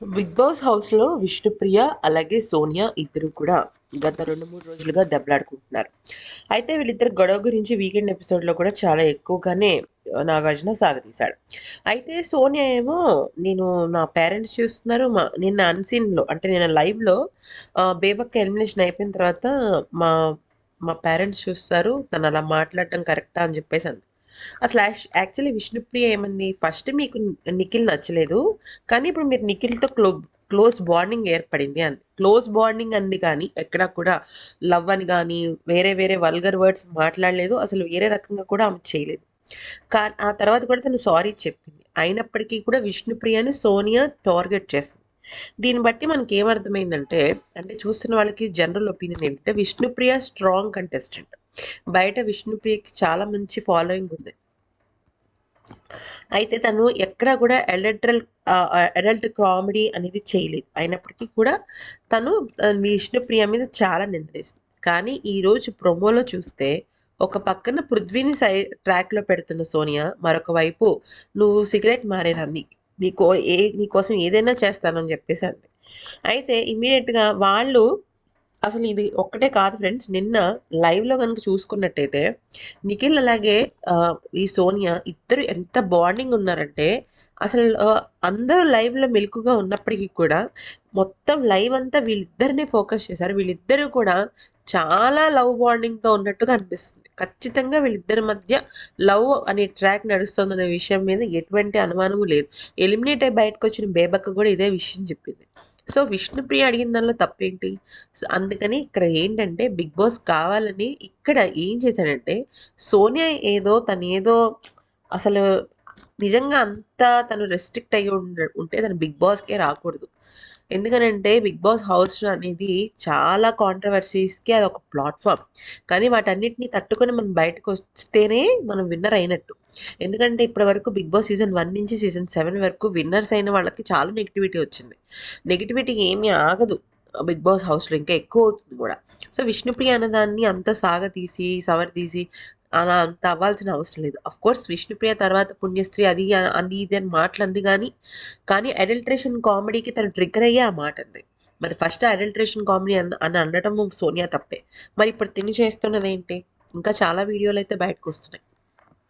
Big boss హౌస్లో విష్ణుప్రియ అలాగే సోనియా ఇద్దరు కూడా గత రెండు మూడు రోజులుగా దెబ్బలాడుకుంటున్నారు. అయితే వీళ్ళిద్దరు గొడవ గురించి వీకెండ్ ఎపిసోడ్లో కూడా చాలా ఎక్కువగానే నాగార్జున సాగతీశాడు. అయితే సోనియా ఏమో నేను నా పేరెంట్స్ చూస్తున్నారు మా నిన్న అన్సీన్లో అంటే నేను లైవ్లో బేబక్క ఎలిమినేషన్ అయిపోయిన తర్వాత మా మా పేరెంట్స్ చూస్తారు తను అలా మాట్లాడటం కరెక్టా అని చెప్పేసి అంది. అసలు యాక్చువల్లీ విష్ణుప్రియ ఏమంది? ఫస్ట్ మీకు నిఖిల్ నచ్చలేదు. కానీ ఇప్పుడు మీరు నిఖిల్తో క్లో క్లోజ్ బాండింగ్ ఏర్పడింది అని క్లోజ్ బాండింగ్ అని కానీ ఎక్కడా కూడా లవ్ అని కానీ వేరే వేరే వల్గర్ వర్డ్స్ మాట్లాడలేదు. అసలు వేరే రకంగా కూడా ఆమె చేయలేదు. కానీ ఆ తర్వాత కూడా తను సారీ చెప్పింది. అయినప్పటికీ కూడా విష్ణుప్రియని సోనియా టార్గెట్ చేసింది. దీన్ని బట్టి మనకి ఏమర్థమైందంటే అంటే చూస్తున్న వాళ్ళకి జనరల్ ఒపీనియన్ ఏంటంటే విష్ణుప్రియ స్ట్రాంగ్ కంటెస్టెంట్ బయట విష్ణుప్రియకి చాలా మంచి ఫాలోయింగ్ ఉంది. అయితే తను ఎక్కడ కూడా ఎడల్ట్రల్ అడల్ట్ కామెడీ అనేది చేయలేదు. అయినప్పటికీ కూడా తను విష్ణుప్రియ మీద చాలా నిందిస్తుంది కానీ ఈరోజు ప్రొమోలో చూస్తే ఒక పక్కన పృథ్వీని సై ట్రాక్లో పెడుతున్న సోనియా మరొక వైపు నువ్వు సిగరెట్ మారేనని నీకో ఏ నీకోసం ఏదైనా చేస్తానని చెప్పేసి అంది. అయితే ఇమీడియట్గా వాళ్ళు అసలు ఇది ఒక్కటే కాదు ఫ్రెండ్స్ నిన్న లైవ్లో కనుక చూసుకున్నట్టయితే నిఖిల్ అలాగే ఈ సోనియా ఇద్దరు ఎంత బాండింగ్ ఉన్నారంటే అసలు అందరూ లైవ్లో మెలుకుగా ఉన్నప్పటికీ కూడా మొత్తం లైవ్ అంతా వీళ్ళిద్దరినే ఫోకస్ చేశారు. వీళ్ళిద్దరూ కూడా చాలా లవ్ బాండింగ్తో ఉన్నట్టుగా అనిపిస్తుంది. ఖచ్చితంగా వీళ్ళిద్దరి మధ్య లవ్ అనే ట్రాక్ నడుస్తుందనే విషయం మీద ఎటువంటి అనుమానము లేదు. ఎలిమినేట్ అయి బయటకు వచ్చిన బేబక్క కూడా ఇదే విషయం చెప్పింది. సో విష్ణుప్రియ అడిగిన దానిలో తప్పేంటి? సో అందుకని ఇక్కడ ఏంటంటే బిగ్ బాస్ కావాలని ఇక్కడ ఏం చేశాడంటే సోనియా ఏదో తను ఏదో అసలు నిజంగా అంతా తను రెస్ట్రిక్ట్ అయ్యి ఉండ ఉంటే తను బిగ్ బాస్కే రాకూడదు. ఎందుకనంటే బిగ్ బాస్ హౌస్ అనేది చాలా కాంట్రవర్సీస్కి అది ఒక ప్లాట్ఫామ్ కానీ వాటన్నిటిని తట్టుకొని మనం బయటకు వస్తేనే మనం విన్నర్ అయినట్టు. ఎందుకంటే ఇప్పటి వరకు బిగ్ బాస్ సీజన్ వన్ నుంచి సీజన్ సెవెన్ వరకు విన్నర్స్ అయిన వాళ్ళకి చాలా నెగిటివిటీ వచ్చింది. నెగిటివిటీ ఏమీ ఆగదు. బిగ్ బాస్ హౌస్లో ఇంకా ఎక్కువ అవుతుంది కూడా. సో విష్ణుప్రియ అన్నదాన్ని అంత సాగతీసి సవర్ తీసి అలా అంత అవ్వాల్సిన అవసరం లేదు. అఫ్ కోర్స్ విష్ణుప్రియ తర్వాత పుణ్యస్త్రీ అది అది ఇది అని మాటలంది కానీ కానీ అడల్ట్రేషన్ కామెడీకి తను ట్రిగ్గర్ అయ్యే ఆ మాట అంది. మరి ఫస్ట్ అడల్ట్రేషన్ కామెడీ అన్న అని అనడం సోనియా తప్పే. మరి ఇప్పుడు తిని చేస్తున్నది ఏంటి ఇంకా చాలా వీడియోలు అయితే బయటకు వస్తున్నాయి.